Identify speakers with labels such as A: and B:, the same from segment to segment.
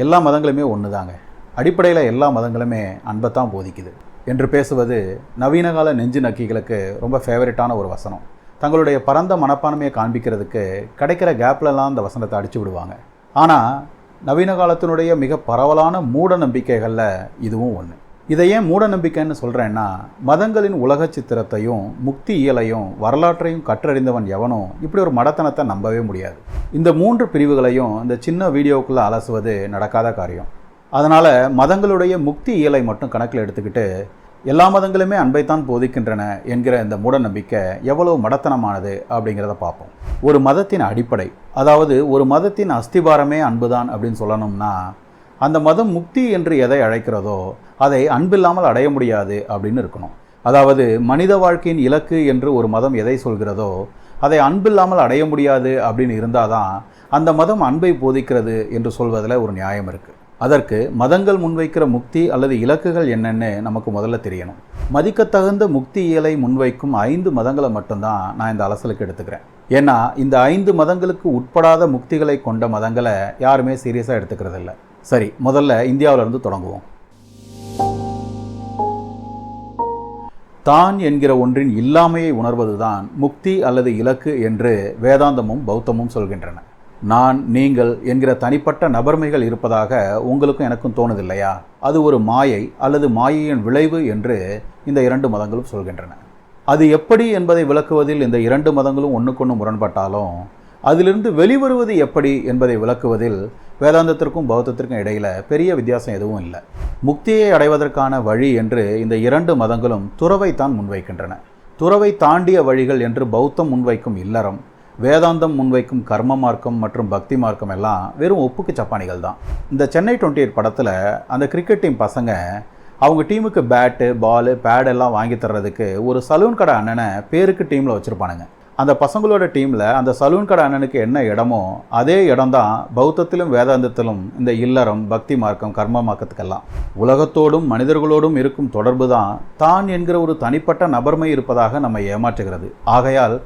A: எல்லா மதங்களுமே ஒன்று தாங்க அடிப்படையில் எல்லா மதங்களுமே அன்பை தான் போதிக்குது. என்று பேசுவது நவீனகால நெஞ்சு நக்கிகளுக்கு ரொம்ப ஃபேவரட்டான ஒரு வசனம். தங்களுடைய பரந்த மனப்பான்மையை காண்பிக்கிறதுக்கு கிடைக்கிற கேப்லலாம் அந்த வசனத்தை அடித்து விடுவாங்க. ஆனால் நவீன காலத்தினுடைய மிக பரவலான மூட நம்பிக்கைகளில் இதுவும் ஒன்று இதை ஏன் மூட நம்பிக்கைன்னு சொல்கிறேன்னா மதங்களின் உலக சித்திரத்தையும் முக்தி இயலையும் வரலாற்றையும் கற்றறிந்தவன் எவனும் இப்படி ஒரு மடத்தனத்தை நம்பவே முடியாது. இந்த மூன்று பிரிவுகளையும் இந்த சின்ன வீடியோவுக்குள்ளே அலசுவது நடக்காத காரியம். அதனால் மதங்களுடைய முக்தி இயலை மட்டும் கணக்கில் எடுத்துக்கிட்டு எல்லா மதங்களுமே அன்பைத்தான் போதிக்கின்றன என்கிற இந்த மூட நம்பிக்கை எவ்வளவு மடத்தனமானது அப்படிங்கிறத பார்ப்போம். ஒரு மதத்தின் அடிப்படை அதாவது ஒரு மதத்தின் அஸ்திபாரமே அன்புதான் அப்படின்னு சொல்லணும்னா அந்த மதம் முக்தி என்று எதை அழைக்கிறதோ அதை அன்பில்லாமல் அடைய முடியாது அப்படின்னு இருக்கணும். அதாவது மனித வாழ்க்கையின் இலக்கு என்று ஒரு மதம் எதை சொல்கிறதோ அதை அன்பில்லாமல் அடைய முடியாது அப்படின்னு இருந்தால் தான் அந்த மதம் அன்பை போதிக்கிறது என்று சொல்வதில் ஒரு நியாயம் இருக்குது அதற்கு மதங்கள் முன்வைக்கிற முக்தி அல்லது இலக்குகள் என்னென்னு நமக்கு முதல்ல தெரியணும். மதிக்கத்தகுந்த முக்தி இயலை முன்வைக்கும் ஐந்து மதங்களை மட்டும்தான் நான் இந்த அலசலுக்கு எடுத்துக்கிறேன். ஏன்னா இந்த ஐந்து மதங்களுக்கு உட்படாத முக்திகளை கொண்ட மதங்களை யாருமே சீரியஸாக எடுத்துக்கிறது இல்லை சரி முதல்ல இந்தியாவிலேருந்து தொடங்குவோம். தான் என்கிற ஒன்றின் இல்லாமையை உணர்வதுதான் முக்தி அல்லது இலக்கு என்று வேதாந்தமும் பௌத்தமும் சொல்கின்றன. நான் நீங்கள் என்கிற தனிப்பட்ட நபர்மைகள் இருப்பதாக உங்களுக்கும் எனக்கும் தோணுதில்லையா? அது ஒரு மாயை அல்லது மாயையின் விளைவு என்று இந்த இரண்டு மதங்களும் சொல்கின்றன. அது எப்படி என்பதை விளக்குவதில் இந்த இரண்டு மதங்களும் ஒன்றுக்கொன்று முரண்பட்டாலும் அதிலிருந்து வெளிவருவது எப்படி என்பதை விளக்குவதில் வேதாந்தத்திற்கும் பௌத்தத்திற்கும் இடையில் பெரிய வித்தியாசம் எதுவும் இல்லை. முக்தியை அடைவதற்கான வழி என்று இந்த இரண்டு மதங்களும் துறவைத்தான் முன்வைக்கின்றன. துறவை தாண்டிய வழிகள் என்று பௌத்தம் முன்வைக்கும் இல்லறம் வேதாந்தம் முன்வைக்கும் கர்ம மார்க்கம் மற்றும் பக்தி மார்க்கம் எல்லாம் வெறும் ஒப்புக்கு சப்பானிகள் தான். இந்த சென்னை டுவெண்ட்டி எயிட் படத்தில் அந்த கிரிக்கெட் டீம் பசங்க அவங்க டீமுக்கு பேட்டு பாலு பேடெல்லாம் வாங்கி தர்றதுக்கு ஒரு சலூன் கடை அண்ணனை பேருக்கு டீமில் வச்சுருப்பானுங்க. அந்த பசங்களோட டீமில் அந்த சலூன் கடை அண்ணனுக்கு என்ன இடமோ அதே இடம்தான் பௌத்தத்திலும் வேதாந்தத்திலும் இந்த இல்லறம் பக்தி மார்க்கம் கர்ம மார்க்கத்துக்கெல்லாம். உலகத்தோடும் மனிதர்களோடும் இருக்கும் தொடர்பு தான் தான் என்கிற ஒரு தனிப்பட்ட நபர்மை இருப்பதாக நம்ம ஏமாற்றுகிறது. ஆகையால்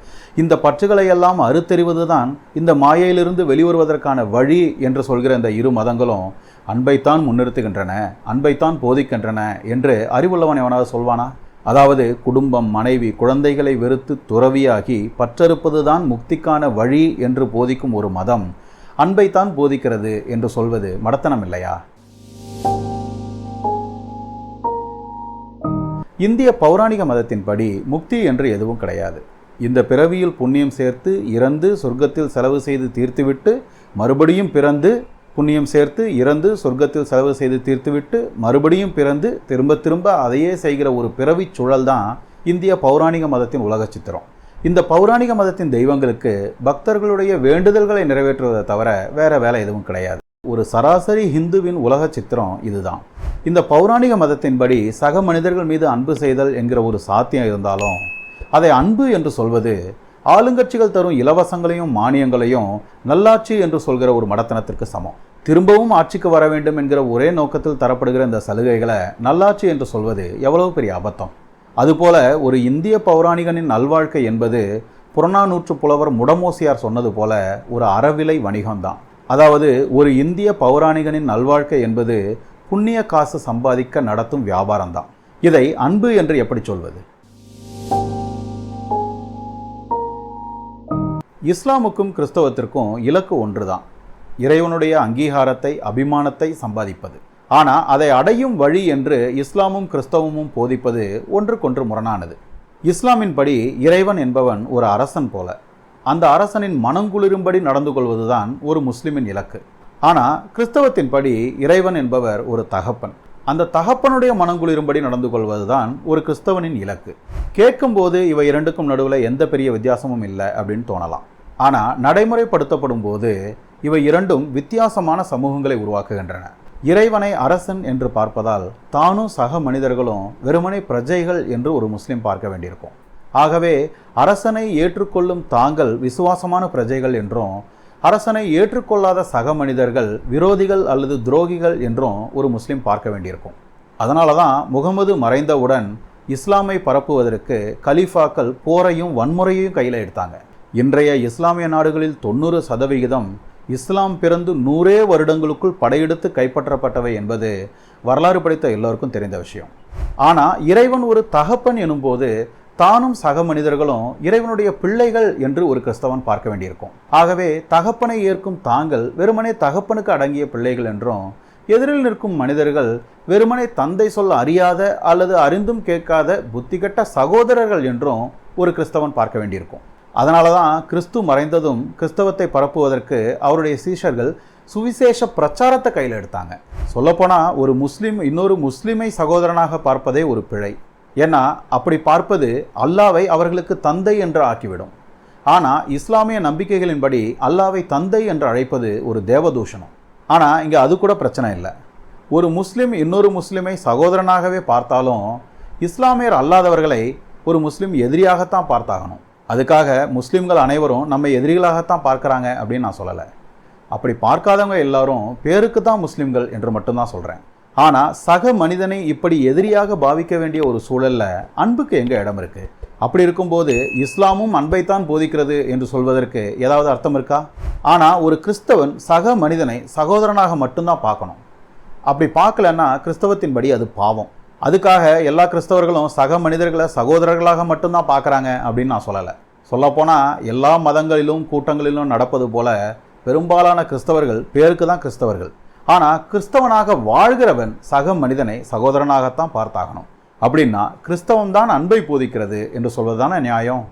A: இந்த பற்றுகளையெல்லாம் அறுத்தெறிவது தான் இந்த மாயையிலிருந்து வெளிவருவதற்கான வழி என்று சொல்கிற இந்த இரு மதங்களும் அன்பைத்தான் முன்னிறுத்துகின்றன அன்பைத்தான் போதிக்கின்றன என்று அறிவுள்ளவன் எவனாவது சொல்வானா? அதாவது குடும்பம் மனைவி குழந்தைகளை வெறுத்து துறவியாகி பற்றறுப்பதுதான் முக்திக்கான வழி என்று போதிக்கும் ஒரு மதம். அன்பைத்தான் போதிக்கிறது என்று சொல்வது மடத்தனம் இல்லையா? இந்திய பௌராணிக மதத்தின்படி முக்தி என்று எதுவும் கிடையாது. இந்த பிறவியில் புண்ணியம் சேர்த்து இறந்து சொர்க்கத்தில் செலவு செய்து தீர்த்துவிட்டு மறுபடியும் பிறந்து புண்ணியம் சேர்த்து இறந்து சொர்க்கத்தில் செலவு செய்து தீர்த்துவிட்டு மறுபடியும் பிறந்து திரும்ப திரும்ப அதையே செய்கிற ஒரு பிறவிச் சுழல் தான் இந்திய பௌராணிக மதத்தின் உலக சித்திரம். இந்த பௌராணிக மதத்தின் தெய்வங்களுக்கு பக்தர்களுடைய வேண்டுதல்களை நிறைவேற்றுவதை தவிர வேற வேலை எதுவும் கிடையாது. ஒரு சராசரி ஹிந்துவின் உலக சித்திரம் இதுதான். இந்த பௌராணிக மதத்தின்படி சக மனிதர்கள் மீது அன்பு செய்தல் என்கிற ஒரு சாத்தியம் இருந்தாலும் அதை அன்பு என்று சொல்வது ஆளுங்கட்சிகள் தரும் இலவசங்களையும் மானியங்களையும் நல்லாட்சி என்று சொல்கிற ஒரு மடத்தனத்திற்கு சமம். திரும்பவும் ஆட்சிக்கு வர வேண்டும் என்கிற ஒரே நோக்கத்தில் தரப்படுகிற இந்த சலுகைகளை நல்லாட்சி என்று சொல்வது எவ்வளவு பெரிய அபத்தம். அதுபோல ஒரு இந்திய பௌராணிகனின் நல்வாழ்க்கை என்பது புறநானூற்று புலவர் முடமோசியார் சொன்னது போல ஒரு அறவிலை வணிகம்தான். அதாவது ஒரு இந்திய பௌராணிகனின் நல்வாழ்க்கை என்பது புண்ணிய காசு சம்பாதிக்க நடத்தும் வியாபாரம்தான். இதை அன்பு என்று எப்படி சொல்வது? இஸ்லாமுக்கும் கிறிஸ்தவத்திற்கும் இலக்கு ஒன்றுதான். இறைவனுடைய அங்கீகாரத்தை அபிமானத்தை சம்பாதிப்பது. ஆனால் அதை அடையும் வழி என்று இஸ்லாமும் கிறிஸ்தவமும் போதிப்பது ஒன்றுக்கொன்று முரணானது. இஸ்லாமின்படி இறைவன் என்பவன் ஒரு அரசன் போல. அந்த அரசனின் மனங்குளிரும்படி நடந்து கொள்வதுதான் ஒரு முஸ்லிமின் இலக்கு. ஆனால் கிறிஸ்தவத்தின்படி இறைவன் என்பவர் ஒரு தகப்பன். அந்த தகப்பனுடைய மனங்குளிரும்படி நடந்து கொள்வதுதான் ஒரு கிறிஸ்தவனின் இலக்கு. கேட்கும்போது இவை இரண்டுக்கும் நடுவில் எந்த பெரிய வித்தியாசமும் இல்லை அப்படின்னு தோணலாம். ஆனால் நடைமுறைப்படுத்தப்படும் போது இவை இரண்டும் வித்தியாசமான சமூகங்களை உருவாக்குகின்றன. இறைவனை அரசன் என்று பார்ப்பதால் தானும் சக மனிதர்களும் வெறுமனை பிரஜைகள் என்று ஒரு முஸ்லிம் பார்க்க வேண்டியிருக்கும். ஆகவே அரசனை ஏற்றுக்கொள்ளும் தாங்கள் விசுவாசமான பிரஜைகள் என்றும் அரசனை ஏற்றுக்கொள்ளாத சக மனிதர்கள் விரோதிகள் அல்லது துரோகிகள் என்றும் ஒரு முஸ்லிம் பார்க்க வேண்டியிருக்கும். அதனால தான் முகமது மறைந்தவுடன் இஸ்லாமை பரப்புவதற்கு கலீஃபாக்கள் போரையும் வன்முறையையும் கையில் எடுத்தாங்க. இன்றைய இஸ்லாமிய நாடுகளில் தொண்ணூறு சதவிகிதம் இஸ்லாம் பிறந்து நூறே வருடங்களுக்குள் படையெடுத்து கைப்பற்றப்பட்டவை என்பது வரலாறு படித்த எல்லோருக்கும் தெரிந்த விஷயம். ஆனால் இறைவன் ஒரு தகப்பன் எனும்போது தானும் சக மனிதர்களும் இறைவனுடைய பிள்ளைகள் என்று ஒரு கிறிஸ்தவன் பார்க்க வேண்டியிருக்கும். ஆகவே தகப்பனை ஏற்கும் தாங்கள் வெறுமனே தகப்பனுக்கு அடங்கிய பிள்ளைகள் என்றும் எதிரில் நிற்கும் மனிதர்கள் வெறுமனே தந்தை சொல்ல அறியாத அல்லது அறிந்தும் கேட்காத புத்திகட்ட சகோதரர்கள் என்றும் ஒரு கிறிஸ்தவன் பார்க்க வேண்டியிருக்கும். அதனால தான் கிறிஸ்து மறைந்ததும் கிறிஸ்தவத்தை பரப்புவதற்கு அவருடைய சீஷர்கள் சுவிசேஷ பிரச்சாரத்தை கையில் எடுத்தாங்க. சொல்லப்போனால் ஒரு முஸ்லீம் இன்னொரு முஸ்லீமை சகோதரனாக பார்ப்பதே ஒரு பிழை. ஏன்னா அப்படி பார்ப்பது அல்லாவை அவர்களுக்கு தந்தை என்று ஆக்கிவிடும். ஆனால் இஸ்லாமிய நம்பிக்கைகளின்படி அல்லாவை தந்தை என்று அழைப்பது ஒரு தேவதூஷணம். ஆனால் இங்கே அது கூட பிரச்சனை இல்லை. ஒரு முஸ்லீம் இன்னொரு முஸ்லீமை சகோதரனாகவே பார்த்தாலும் இஸ்லாமியர் அல்லாதவர்களை ஒரு முஸ்லீம் எதிரியாகத்தான் பார்த்தாகணும். அதுக்காக முஸ்லீம்கள் அனைவரும் நம்ம எதிரிகளாகத்தான் பார்க்குறாங்க அப்படின்னு நான் சொல்லலை. அப்படி பார்க்காதவங்க எல்லாரும் பேருக்கு தான் முஸ்லீம்கள் என்று மட்டும்தான் சொல்கிறேன் ஆனால் சக மனிதனை இப்படி எதிரியாக பாவிக்க வேண்டிய ஒரு சூழலில் அன்புக்கு எங்கே இடம் இருக்குது அப்படி இருக்கும்போது இஸ்லாமும் அன்பைத்தான் போதிக்கிறது என்று சொல்வதற்கு ஏதாவது அர்த்தம் இருக்கா? ஆனால் ஒரு கிறிஸ்தவன் சக மனிதனை சகோதரனாக மட்டும்தான் பார்க்கணும். அப்படி பார்க்கலன்னா கிறிஸ்தவத்தின்படி அது பாவம். அதுக்காக எல்லா கிறிஸ்தவர்களும் சக மனிதர்களை சகோதரர்களாக மட்டும்தான் பார்க்குறாங்க அப்படின்னு நான் சொல்லலை. சொல்லப்போனால் எல்லா மதங்களிலும் கூட்டங்களிலும் நடப்பது போல பெரும்பாலான கிறிஸ்தவர்கள் பேருக்கு தான் கிறிஸ்தவர்கள். ஆனால் கிறிஸ்தவனாக வாழ்கிறவன் சக மனிதனை சகோதரனாகத்தான் பார்த்தாகணும். அப்படின்னா கிறிஸ்தவம் தான் அன்பை போதிக்கிறது என்று சொல்வதுதானே நியாயம்?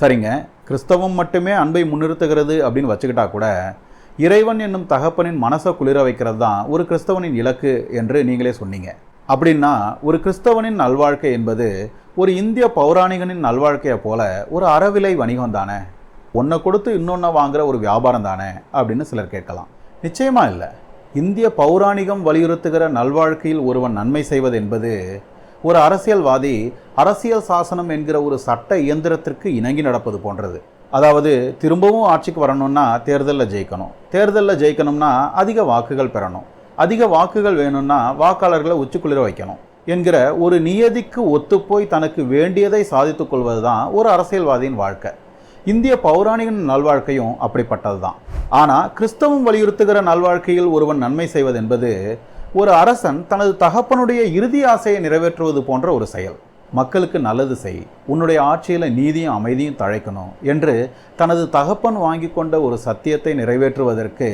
A: சரிங்க. கிறிஸ்தவம் மட்டுமே அன்பை முன்னிறுத்துகிறது அப்படின்னு வச்சுக்கிட்டா கூட இறைவன் என்னும் தகப்பனின் மனசை குளிர வைக்கிறது தான் ஒரு கிறிஸ்தவனின் இலக்கு என்று நீங்களே சொன்னீங்க. அப்படின்னா ஒரு கிறிஸ்தவனின் நல்வாழ்க்கை என்பது ஒரு இந்திய பௌராணிகனின் நல்வாழ்க்கையை போல ஒரு அறவிலை வணிகம் தானே. ஒன்றை கொடுத்து இன்னொன்று வாங்குற ஒரு வியாபாரம் தானே அப்படின்னு சிலர் கேட்கலாம். நிச்சயமா இல்லை. இந்திய பௌராணிகம் வலியுறுத்துகிற நல்வாழ்க்கையில் ஒருவன் நன்மை செய்வது என்பது ஒரு அரசியல்வாதி அரசியல் சாசனம் என்கிற ஒரு சட்ட இயந்திரத்திற்கு இணங்கி நடப்பது போன்றது. அதாவது திரும்பவும் ஆட்சிக்கு வரணும்னா தேர்தலில் ஜெயிக்கணும். தேர்தலில் ஜெயிக்கணும்னா அதிக வாக்குகள் பெறணும். அதிக வாக்குகள் வேணும்னா வாக்காளர்களை உச்சிக்குளிர வைக்கணும் என்கிற ஒரு நியதிக்கு ஒத்துப்போய் தனக்கு வேண்டியதை சாதித்துக் கொள்வது தான் ஒரு அரசியல்வாதியின் வாழ்க்கை. இந்திய பௌராணிகன் நல்வாழ்க்கையும் அப்படிப்பட்டது தான் ஆனால் கிறிஸ்தவம் வலியுறுத்துகிற நல்வாழ்க்கையில் ஒருவன் நன்மை செய்வது என்பது ஒரு அரசன் தனது தகப்பனுடைய இறுதி ஆசையை நிறைவேற்றுவது போன்ற ஒரு செயல். மக்களுக்கு நல்லது செய். உன்னுடைய ஆட்சியில் நீதியும் அமைதியும் தழைக்கணும் என்று தனது தகப்பன் வாங்கி கொண்ட ஒரு சத்தியத்தை நிறைவேற்றுவதற்கு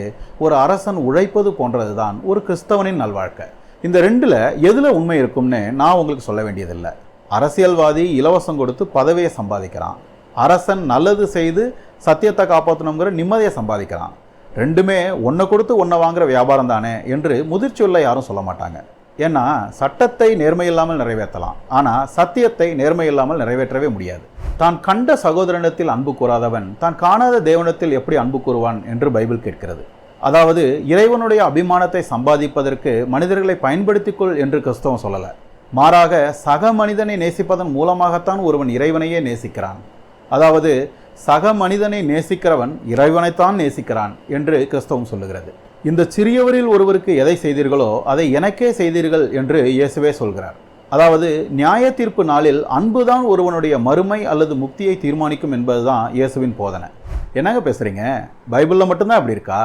A: ஒரு அரசன் உழைப்பது போன்றதுதான் ஒரு கிறிஸ்தவனின் நல்வாழ்க்கை. இந்த ரெண்டில் எதில் உண்மை இருக்கும்னு நான் உங்களுக்கு சொல்ல வேண்டியதில்லை. அரசியல்வாதி இலவசம் கொடுத்து பதவியை சம்பாதிக்கிறான். அரசன் நல்லது செய்து சத்தியத்தை காப்பாற்றணுங்கிற நிம்மதியை சம்பாதிக்கிறான். ரெண்டுமே ஒன்றை கொடுத்து ஒன்றை வாங்குற வியாபாரம் தானே என்று முதிர்ச்சியுள்ள யாரும் சொல்ல மாட்டாங்க. ஏன்னா சட்டத்தை நேர்மை இல்லாமல் நிறைவேற்றலாம். ஆனால் சத்தியத்தை நேர்மை இல்லாமல் நிறைவேற்றவே முடியாது. தான் கண்ட சகோதரனத்தில் அன்பு கூறாதவன் தான் காணாத தேவனத்தில் எப்படி அன்பு கூறுவான் என்று பைபிள் கேட்கிறது. அதாவது இறைவனுடைய அபிமானத்தை சம்பாதிப்பதற்கு மனிதர்களை பயன்படுத்திக்கொள் என்று கிறிஸ்தவம் சொல்லலை. மாறாக சக மனிதனை நேசிப்பதன் மூலமாகத்தான் ஒருவன் இறைவனையே நேசிக்கிறான். அதாவது சக மனிதனை நேசிக்கிறவன் இறைவனைத்தான் நேசிக்கிறான் என்று கிறிஸ்தவம் சொல்லுகிறது. இந்த சிறியவரில் ஒருவருக்கு எதை செய்தீர்களோ அதை எனக்கே செய்தீர்கள் என்று இயேசுவே சொல்கிறார். அதாவது நியாய தீர்ப்பு நாளில் அன்புதான் ஒருவனுடைய மறுமை அல்லது முக்தியை தீர்மானிக்கும் என்பதுதான் இயேசுவின் போதனை. என்னங்க பேசுறீங்க? பைபிளில் மட்டும்தான் அப்படி இருக்கா?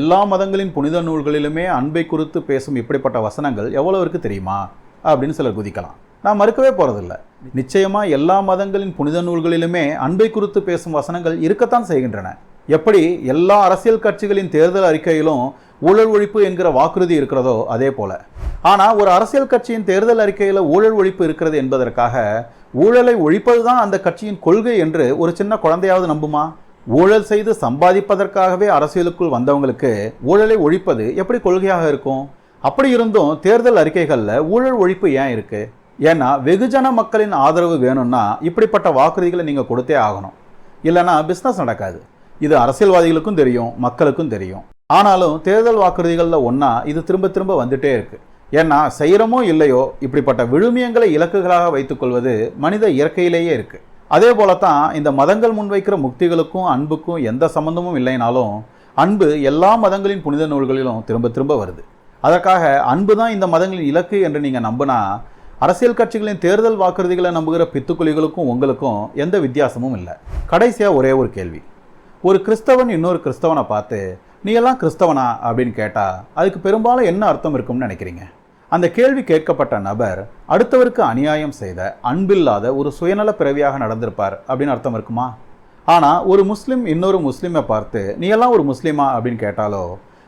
A: எல்லா மதங்களின் புனித நூல்களிலுமே அன்பை குறித்து பேசும் இப்படிப்பட்ட வசனங்கள் எவ்வளவுக்கு தெரியுமா? அப்படின்னு சிலர் குதிக்கலாம். நான் மறுக்கவே போகிறதில்ல நிச்சயமாக எல்லா மதங்களின் புனித நூல்களிலுமே அன்பை குறித்து பேசும் வசனங்கள் இருக்கத்தான் செய்கின்றன. எப்படி எல்லா அரசியல் கட்சிகளின் தேர்தல் அறிக்கையிலும் ஊழல் ஒழிப்பு என்கிற வாக்குறுதி இருக்கிறதோ அதே போல. ஆனால் ஒரு அரசியல் கட்சியின் தேர்தல் அறிக்கையில் ஊழல் ஒழிப்பு இருக்கிறது என்பதற்காக ஊழலை ஒழிப்பது தான் அந்த கட்சியின் கொள்கை என்று ஒரு சின்ன குழந்தையாவது நம்புமா? ஊழல் செய்து சம்பாதிப்பதற்காகவே அரசியலுக்குள் வந்தவங்களுக்கு ஊழலை ஒழிப்பது எப்படி கொள்கையாக இருக்கும்? அப்படி இருந்தும் தேர்தல் அறிக்கைகளில் ஊழல் ஒழிப்பு ஏன் இருக்கு? ஏன்னா வெகுஜன மக்களின் ஆதரவு வேணும்னா இப்படிப்பட்ட வாக்குறுதிகளை நீங்கள் கொடுத்தே ஆகணும். இல்லைன்னா பிஸ்னஸ் நடக்காது. இது அரசியல்வாதிகளுக்கும் தெரியும் மக்களுக்கும் தெரியும். ஆனாலும் தேர்தல் வாக்குறுதிகளில் ஒன்றா இது திரும்ப திரும்ப வந்துட்டே இருக்கு. ஏன்னா செய்கிறமோ இல்லையோ இப்படிப்பட்ட விழுமியங்களை இலக்குகளாக வைத்துக்கொள்வது மனித இயற்கையிலேயே இருக்கு. அதே போலத்தான் இந்த மதங்கள் முன்வைக்கிற முக்திகளுக்கும் அன்புக்கும் எந்த சம்பந்தமும் இல்லைனாலும் அன்பு எல்லா மதங்களின் புனித நூல்களிலும் திரும்ப திரும்ப வருது. அதற்காக அன்பு தான் இந்த மதங்களின் இலக்கு என்று நீங்கள் நம்பினா அரசியல் கட்சிகளின் தேர்தல் வாக்குறுதிகளை நம்புகிற பித்துக்குழிகளுக்கும் உங்களுக்கும் எந்த வித்தியாசமும் இல்லை. கடைசியாக ஒரே ஒரு கேள்வி. ஒரு கிறிஸ்தவன் இன்னொரு கிறிஸ்தவனை பார்த்து நீ எல்லாம் கிறிஸ்தவனா? அப்படின்னு கேட்டால் அதுக்கு பெரும்பாலும் என்ன அர்த்தம் இருக்கும்னு நினைக்கிறீங்க? அந்த கேள்வி கேட்கப்பட்ட நபர் அடுத்தவருக்கு அநியாயம் செய்த அன்பில்லாத ஒரு சுயநல பிறவியாக நடந்திருப்பார் அப்படின்னு அர்த்தம் இருக்குமா? ஆனால் ஒரு முஸ்லீம் இன்னொரு முஸ்லீமை பார்த்து நீ எல்லாம் ஒரு முஸ்லீமா? அப்படின்னு கேட்டாலோ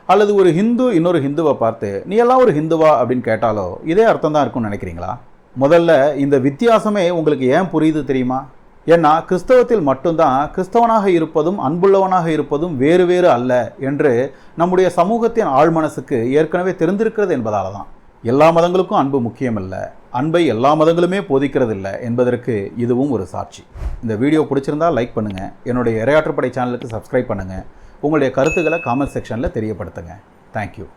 A: அல்லது ஒரு ஹிந்து இன்னொரு ஹிந்துவை பார்த்து நீ எல்லாம் ஒரு ஹிந்துவா? அப்படின்னு கேட்டாலோ இதே அர்த்தம் தான் இருக்கும்னு நினைக்கிறீங்களா? முதல்ல இந்த வித்தியாசமே உங்களுக்கு ஏன் புரியுது தெரியுமா? ஏன்னா கிறிஸ்தவத்தில் மட்டும்தான் கிறிஸ்தவனாக இருப்பதும் அன்புள்ளவனாக இருப்பதும் வேறு வேறு அல்ல என்று நம்முடைய சமூகத்தின் ஆழ்மனசுக்கு ஏற்கனவே தெரிந்திருக்கிறது என்பதால் தான் எல்லா மதங்களுக்கும் அன்பு முக்கியமல்ல. அன்பை எல்லா மதங்களுமே போதிக்கிறது இல்லை என்பதற்கு இதுவும் ஒரு சாட்சி. இந்த வீடியோ பிடிச்சிருந்தா லைக் பண்ணுங்கள் என்னுடைய இரையாற்றுப்படை சேனலுக்கு சப்ஸ்கிரைப் பண்ணுங்கள் உங்களுடைய கருத்துக்களை காமெண்ட் செக்ஷனில் தெரியப்படுத்துங்க. தேங்க்யூ